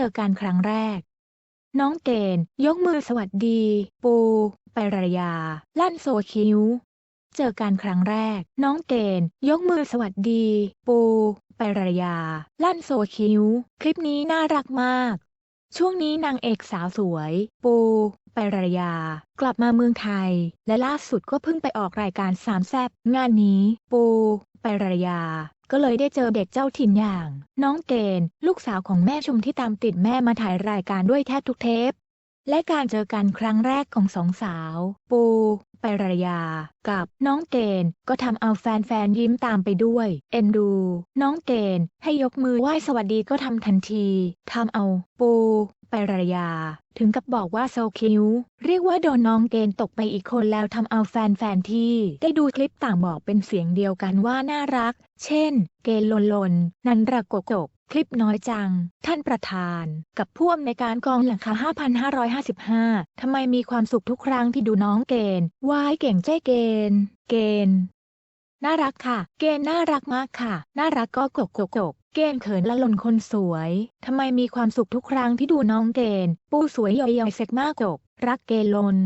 เจอกันครั้งแรก น้องเกณฑ์ยกมือสวัสดี ปู ไปรยา ลั่นโซคิ้วเจอกันครั้งแรก น้องเกณฑ์ยกมือสวัสดี ปู ไปรยา ลั่นโซคิ้วคลิปนี้น่ารักมาก ช่วงนี้นางเอกสาวสวย ปู ไปรยา กลับมาเมืองไทย และล่าสุดก็เพิ่งไปออกรายการสามแซบงานนี้ ปู ไปรยา ก็เลยได้เจอเด็กเจ้าถิ่นอย่าง น้องเกณฑ์ลูกสาวของแม่ชมที่ตามติดแม่มาถ่ายรายการด้วยแทบทุกเทป และการเจอกันครั้งแรกของสองสาว ปู ไปรยา กับน้องเกณฑ์ก็ทำเอาแฟนๆยิ้มตามไปด้วย เอ็นดู น้องเกณฑ์ให้ยกมือไหว้สวัสดีก็ทำทันทีทำเอา ปู ไปรยา ถึงกับบอกว่าโซคิวเรียกว่าโดนน้องเกณฑ์ตกไปอีกคนแล้วทำเอาแฟนๆที่ได้ดูคลิปต่างบอกเป็นเสียงเดียวกันว่าน่ารัก เช่น เกณฑ์ลนลนนันระกกกคลิปน้อยจัง ท่านประธาน กับผู้อำนวยการกองหลังคา 5,555 ทำไมมีความสุขทุกครั้งที่ดูน้องเกณฑ์วายเก่งเจ้เกณฑ์ เกณฑ์ น่ารักค่ะ เกณฑ์น่ารักมากค่ะ น่ารักก็กกกกกเกณฑ์เขินละลนคนสวย ทำไมมีความสุขทุกครั้งที่ดูน้องเกณฑ์ ปูสวยย่อยๆเซ็กมากกกรักเกลน